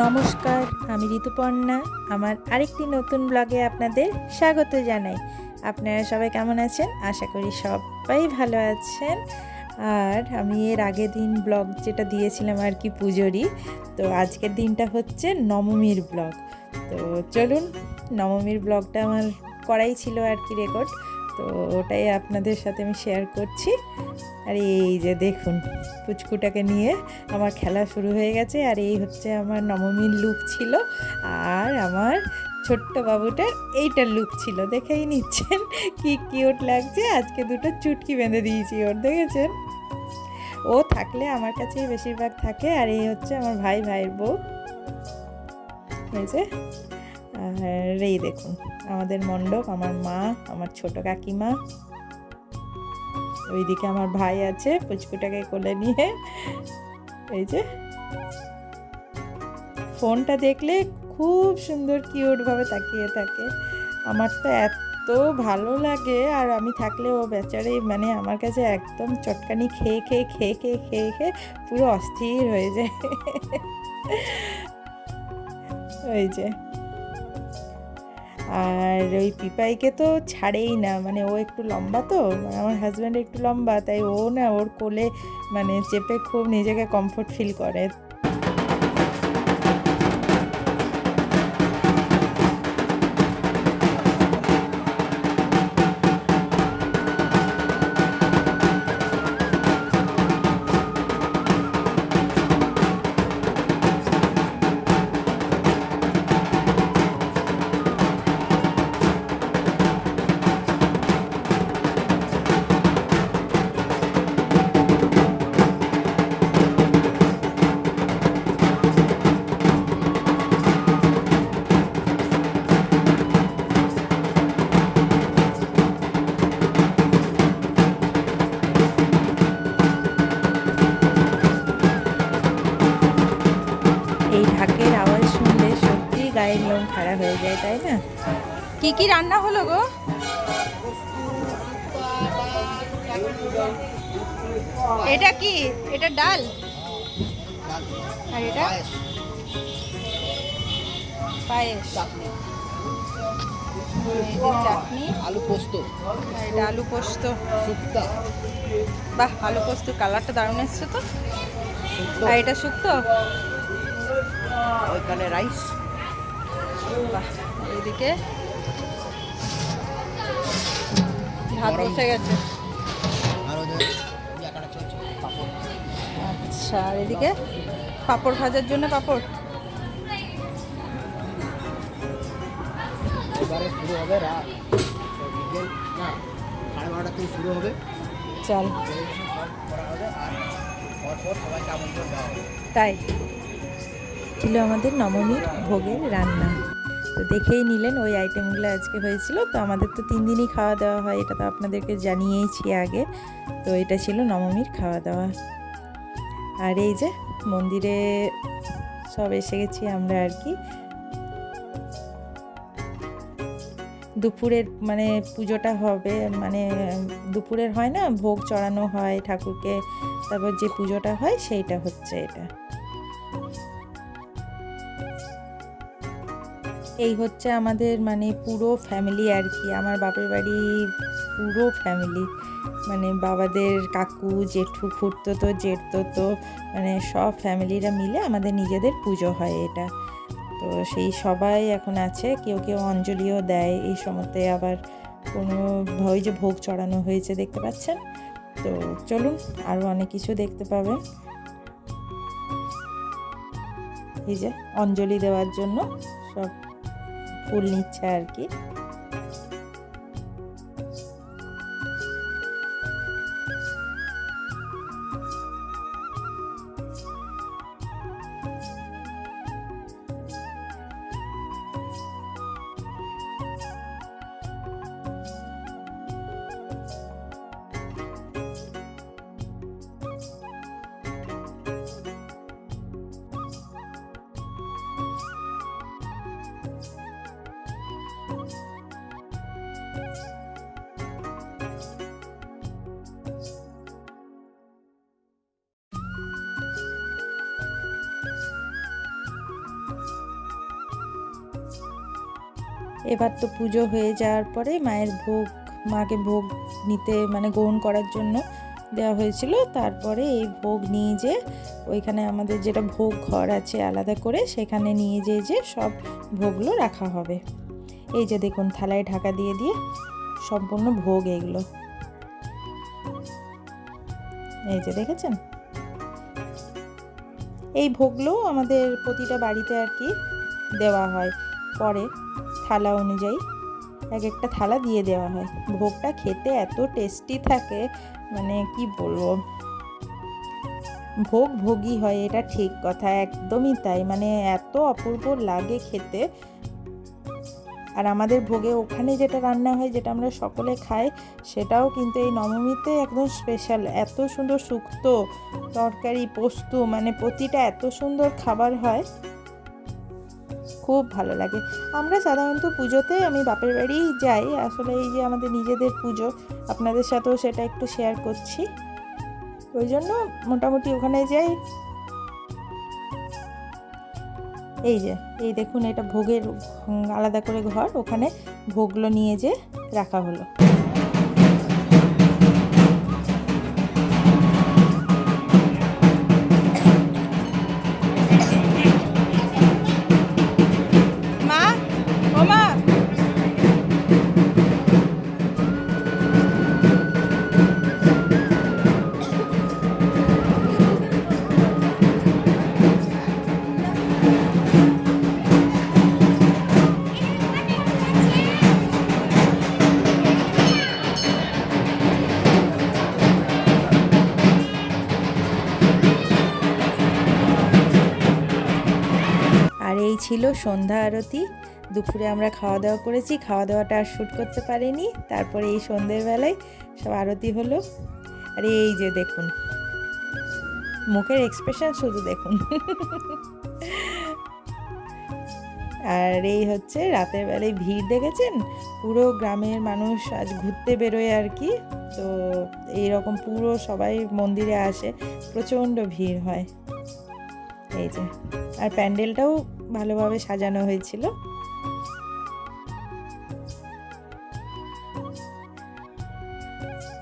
নমস্কার, আমি ঋতুপর্ণা। আমার আরেকটি নতুন ব্লগে আপনাদের স্বাগত জানাই। আপনারা সবাই কেমন আছেন? আশা করি সবাই ভালো আছেন। আর আমি এর আগের দিন ব্লগ যেটা দিয়েছিলাম আর কি পুজোরই, তো আজকের দিনটা হচ্ছে নবমীর ব্লগ। তো চলুন, নবমীর ব্লগটা আমার করাই ছিল আর কি রেকর্ড তো ওটাই আপনাদের সাথে আমি শেয়ার করছি। আর এই যে দেখুন, পুচকুটাকে নিয়ে আমার খেলা শুরু হয়ে গেছে। আর এই হচ্ছে আমার নবমীর লুক ছিল। আর আমার ছোট্ট বাবুটার এইটার লুক ছিল। দেখেই নিচ্ছেন কি কিউট লাগছে। আজকে দুটো চুটকি বেঁধে দিয়েছি ওর, দেখেছেন? ও থাকলে আমার কাছেই বেশিরভাগ থাকে। আর এই হচ্ছে আমার ভাই, ভাইয়ের বউ। হয়েছে আর এই দেখুন, আমাদের মণ্ডপ, আমার মা, আমার ছোট কাকিমা। ওইদিকে আমার ভাই আছে, পুচকুটাকে কোলে নিয়ে। এই যে, ফোনটা দেখলে খুব সুন্দর, কিউটভাবে তাকিয়ে থাকে। আমার তো এত ভালো লাগে, আর আমি থাকলে ও বেচারে মানে আমার কাছে একদম চটকানি খেয়ে খেয়ে খেয়ে খেয়ে খেয়ে খেয়ে পুরো অস্থির হয়ে যায়। ওই যে আর ওই পিপাইকে তো ছাড়েই না মানে ও একটু লম্বা তো, আমার হাজব্যান্ড একটু লম্বা, তাই ও না ওর কোলে মানে চেপে খুব নিজেকে কমফোর্ট ফিল করে। কি কি রান্না হলো গো? এটা কি? এটা ডাল? আর এটা? পায়েস। চাটনি। আলু পোস্ত। এটা আলু পোস্ত। শুক্তা। বাহ আলু পোস্ত কালারটা দারুণ এসছে তো। আর এটা শুক্তো? ওইখানে রাইস। বাহ। এইদিকে ভাত। বসে গেছে। আচ্ছা আর এদিকে? পাপড় ভাজার জন্য পাপড়? এবারে শুরু হবে রাত। না সাড়ে বারোটা থেকে শুরু চাল। হবে তাই। ছিল আমাদের নবমীর ভোগের রান্না। তো দেখেই নিলেন ওই আইটেমগুলো আজকে হয়েছিল। তো আমাদের তো তিন দিনই খাওয়া দাওয়া হয়, এটা তো আপনাদেরকে জানিয়েইছি আগে। তো এটা ছিল নবমীর খাওয়া দাওয়া। আর এই যে মন্দিরে সব এসে গেছি আমরা আর কি। দুপুরের মানে পুজোটা হবে মানে দুপুরের হয় না, ভোগ চড়ানো হয় ঠাকুরকে, তারপর যে পুজোটা হয় সেইটা হচ্ছে এটা। এই হচ্ছে আমাদের মানে পুরো ফ্যামিলি আর কি। আমার বাপের বাড়ি পুরো ফ্যামিলি মানে বাবাদের কাকু, জেঠু, খুঁড়তো জেঠতো তো মানে সব ফ্যামিলিরা মিলে আমাদের নিজেদের পুজো হয় এটা। তো সেই সবাই এখন আছে, কেউ কেউ অঞ্জলিও দেয়। এই সময়তে আবার কোনো ওই যে ভোগ চড়ানো হয়েছে, দেখতে পাচ্ছেন? তো চলুন আরও অনেক কিছু দেখতে পাবেন। এই যে অঞ্জলি দেওয়ার জন্য সব ফুল নিচ্ছে আর কি। এবার তো পুজো হয়ে যাওয়ার পরে মায়ের ভোগ, মাকে ভোগ নিতে মানে গ্রহণ করার জন্য দেওয়া হয়েছিল। তারপরে এই ভোগ নিয়ে যে ওইখানে আমাদের যেটা ভোগ ঘর আছে আলাদা করে সেখানে নিয়ে যেয়ে যে সব ভোগগুলো রাখা হবে। এই যে দেখুন, থালায় ঢাকা দিয়ে দিয়ে সম্পূর্ণ ভোগ এগুলো এই যে দেখেছেন? এই ভোগগুলো আমাদের প্রতিটা বাড়িতে আর কি দেওয়া হয়। পরে থালা অনুযায়ী এক একটা থালা দিয়ে দেওয়া হয়। ভোগটা খেতে এত টেস্টি থাকে মানে কি বলব? ভোগ ভোগই হয়, এটা ঠিক কথা, একদমই তাই। মানে এত অপূর্ব লাগে খেতে। আর আমাদের ভোগে ওখানে যেটা রান্না হয়, যেটা আমরা সকলে খাই, সেটাও কিন্তু এই নবমীতে একদম স্পেশাল এত সুন্দর শুক্তো তরকারি, পোস্ত মানে প্রতিটা এত সুন্দর খাবার হয়। খুব ভালো লাগে। আমরা সাধারণত পুজোতে আমি বাপের বাড়িই যাই। আসলে এই যে আমাদের নিজেদের পুজো, আপনাদের সাথেও সেটা একটু শেয়ার করছি। ওই জন্য মোটামুটি ওখানে যাই। এই যে, এই দেখুন এটা ভোগের, আলাদা করে ঘর। ওখানে ভোগগুলো নিয়ে যে রাখা হলো। এই ছিল সন্ধ্যা আরতি। দুপুরে আমরা খাওয়া দাওয়া করেছি, খাওয়া দাওয়াটা আর শ্যুট করতে পারিনি। তারপরে এই সন্ধ্যের বেলায় সব আরতি হলো। আর এই যে দেখুন, মুখের এক্সপ্রেশন শুধু দেখুন। আর এই হচ্ছে রাতের বেলায় ভিড় দেখেছেন? পুরো গ্রামের মানুষ আজ ঘুরতে বেরোয় আর কি। তো এইরকম পুরো সবাই মন্দিরে আসে, প্রচণ্ড ভিড় হয়। এই যে, আর প্যান্ডেলটাও ভালোভাবে সাজানো হয়েছিল।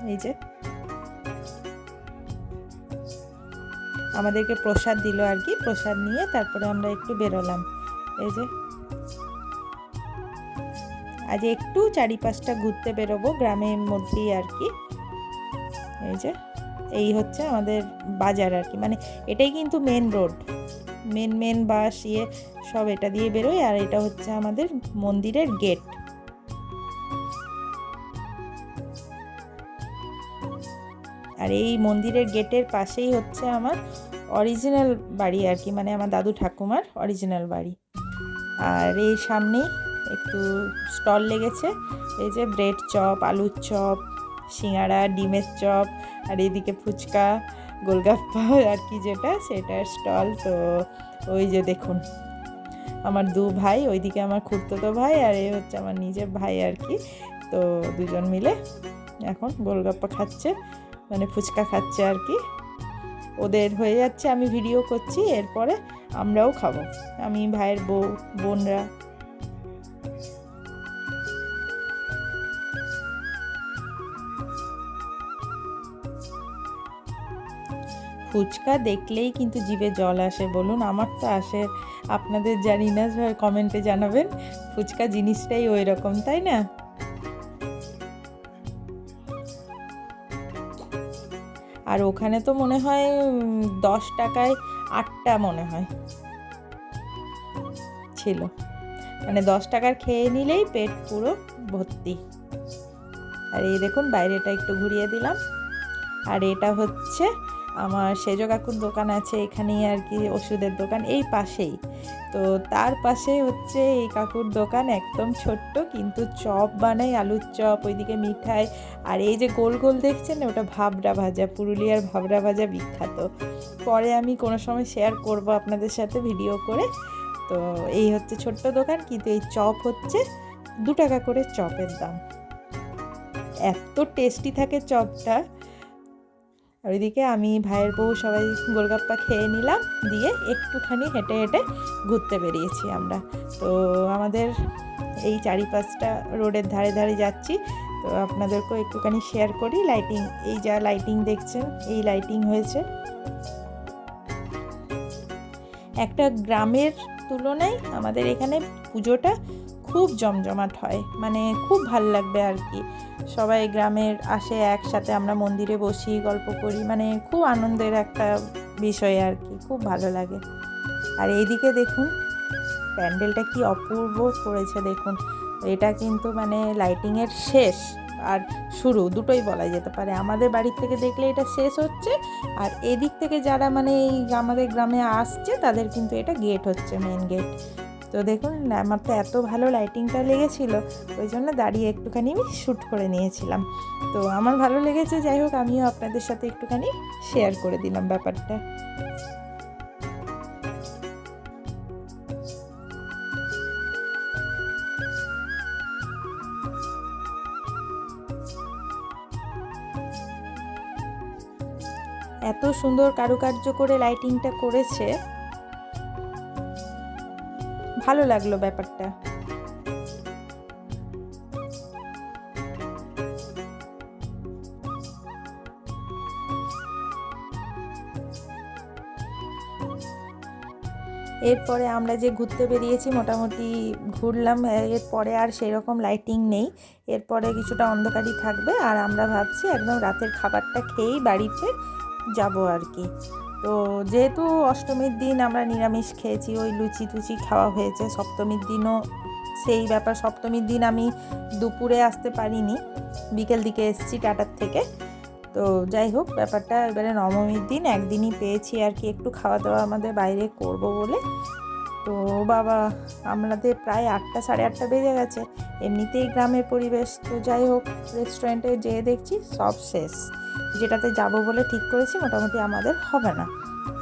এই যে। আমাদেরকে প্রসাদ দিল আর কি, প্রসাদ নিয়ে তারপরে আমরা একটু বেরোলাম। এই যে। আজ একটু চারিপাশটা ঘুরতে বেরোবো, গ্রামের মধ্যেই আর কি। এই যে। এই হচ্ছে আমাদের বাজার আর কি। মানে এটাই কিন্তু main road main main bus ইয়ে সব এটা দিয়ে বেরোয়, আর এটা হচ্ছে আমাদের মন্দিরের গেট। আর এই মন্দিরের গেটের পাশেই হচ্ছে আমার অরিজিনাল বাড়ি আর কি মানে আমার দাদু ঠাকুমার অরিজিনাল বাড়ি। আর এই সামনেই একটু স্টল লেগেছে, এই যে ব্রেড চপ আলুর চপ সিঙ্গাড়া ডিমের চপ আর এদিকে ফুচকা, গোলগাপ্পা, আর কি যেটা, সেটার স্টল তো ওই যে দেখুন। আমার দু ভাই, ওইদিকে আমার খুড়তুতো ভাই আর এই হচ্ছে আমার নিজের ভাই আর কি। তো দুজন মিলে এখন গোলগাপ্পা খাচ্ছে মানে ফুচকা খাচ্ছে আর কি। ওদের হয়ে যাচ্ছে, আমি ভিডিও করছি, এরপরে আমরাও খাব। আমি ভাইয়ের বউ, বোনরা ফুচকা দেখলেই কিন্তু জিভে জল আসে। বলুন, আমার তো আসে। আপনাদের জানি না কমেন্টে জানাবেন, ফুচকা জিনিসটাই ওই রকম তাই না? আর ওখানে তো মনে হয় দশ টাকায় আটটা মনে হয় ছিল। মানে দশ টাকার খেয়ে নিলেই পেট পুরো ভর্তি। আর এই দেখুন, বাইরেটা একটু ঘুরিয়ে দিলাম। আর এটা হচ্ছে আমার সেজো কাকুর দোকান আছে, এখানেই আর কি ওষুধের দোকান, এই পাশেই। তো তার পাশে হচ্ছে এই কাকুর দোকান, একদম ছোট্ট, কিন্তু চপ বানাই আলুর চপ, ওইদিকে মিঠাই। আর এই যে গোল গোল দেখছেন ওটা ভাবরা ভাজা, পুরুলিয়ার ভাবরা ভাজা বিখ্যাত। পরে আমি কোনো সময় শেয়ার করব আপনাদের সাথে ভিডিও করে। তো এই হচ্ছে ছোট্ট দোকান, কিন্তু এই চপ হচ্ছে দু টাকা করে চপের দাম। এত টেস্টি থাকে চপটা। আর ওইদিকে আমি ভাইয়ের বউ সবাই গোলগাপ্পা খেয়ে নিলাম, দিয়ে একটুখানি হেঁটে হেঁটে ঘুরতে বেরিয়েছি আমরা। তো আমাদের এই চারিপাশটা রোডের ধারে ধারে যাচ্ছি। তো আপনাদেরকেও একটুখানি শেয়ার করি লাইটিং এই যা লাইটিং দেখছেন, এই লাইটিং হয়েছে। একটা গ্রামের তুলনায় আমাদের এখানে পুজোটা খুব জমজমাট হয় মানে খুব ভালো লাগবে আর কি। সবাই গ্রামের আসে একসাথে, আমরা মন্দিরে বসি, গল্প করি। মানে খুব আনন্দের একটা বিষয় আর কি, খুব ভালো লাগে। আর এইদিকে দেখুন, প্যান্ডেলটা কি অপূর্ব করেছে দেখুন। এটা কিন্তু মানে লাইটিংয়ের শেষ আর শুরু, দুটোই বলা যেতে পারে। আমাদের বাড়ির থেকে দেখলে এটা শেষ হচ্ছে আর এদিক থেকে যারা মানে এই আমাদের গ্রামে আসছে, তাদের কিন্তু এটা গেট হচ্ছে মেন গেট তো দেখুন, আমার তো এত ভালো লাইটিংটা লেগেছিলো, ওই জন্য দাঁড়িয়ে একটুখানি আমি শ্যুট করে নিয়েছিলাম। তো আমার ভালো লেগেছে, যাই হোক, আমিও আপনাদের সাথে একটুখানি শেয়ার করে দিলাম ব্যাপারটা। এত সুন্দর কারুকার্য করে লাইটিংটা করেছে ভালো লাগল ব্যাপারটা। এরপরে আমরা যে ঘুরতে বেরিয়েছি, মোটামুটি ঘুরলাম, এরপরে আর সেরকম লাইটিং নেই। এরপরে কিছুটা অন্ধকারই থাকবে, আর আমরা ভাবছি একদম রাতের খাবারটা খেয়েই বাড়িতে যাব আর কি। তো যেহেতু অষ্টমীর দিন আমরা নিরামিষ খেয়েছি, ওই লুচি টুচি খাওয়া হয়েছে সপ্তমীর দিনও সেই ব্যাপার। সপ্তমীর দিন আমি দুপুরে আসতে পারিনি, বিকেল দিকে এসেছি টাটার থেকে। তো যাই হোক, ব্যাপারটা এবারে নবমীর দিন, একদিনই পেয়েছি আর কি, একটু খাওয়া দাওয়া আমাদের বাইরে করব বলে। তো বাবা, আমাদের প্রায় আটটা, সাড়ে আটটা বেজে গেছে, এমনিতেই গ্রামের পরিবেশ। তো যাই হোক রেস্টুরেন্টে যেয়ে দেখছি, সব শেষ। যেটাতে যাব বলে ঠিক করেছি, মোটামুটি আমাদের হবে না।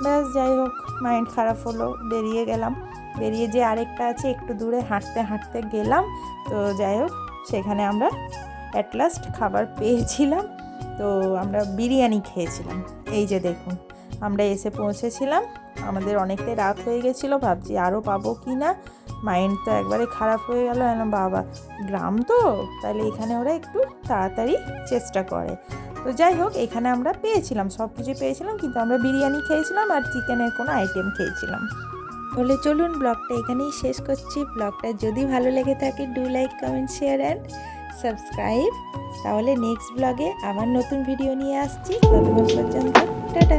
ব্যাস, যাই হোক, মাইন্ড খারাপ হলো, বেরিয়ে গেলাম। বেরিয়ে যে আরেকটা আছে, একটু দূরে হাঁটতে হাঁটতে গেলাম। তো যাই হোক, সেখানে আমরা অ্যাট লাস্ট খাবার পেয়েছিলাম। তো আমরা বিরিয়ানি খেয়েছিলাম। এই যে দেখুন, আমরা এসে পৌঁছেছিলাম। আমাদের অনেকটাই রাত হয়ে গেছিল, ভাবছি আরও পাবো কি না মাইন্ড তো একবারে খারাপ হয়ে গেল এলাম বাবা। গ্রাম তো তাহলে এখানে ওরা একটু তাড়াতাড়ি চেষ্টা করে। তো যাই হোক, এখানে আমরা পেয়েছিলাম সব কিছু পেয়েছিলাম, কিন্তু আমরা বিরিয়ানি খেয়েছিলাম আর চিকেনের কোনো আইটেম খেয়েছিলাম। বলে চলুন ব্লগটা এখানেই শেষ করছি। ব্লগটা যদি ভালো লেগে থাকে do like comment share and subscribe তাহলে নেক্সট ব্লগে আবার নতুন ভিডিও নিয়ে আসছি। ততক্ষণ পর্যন্ত, টাটা।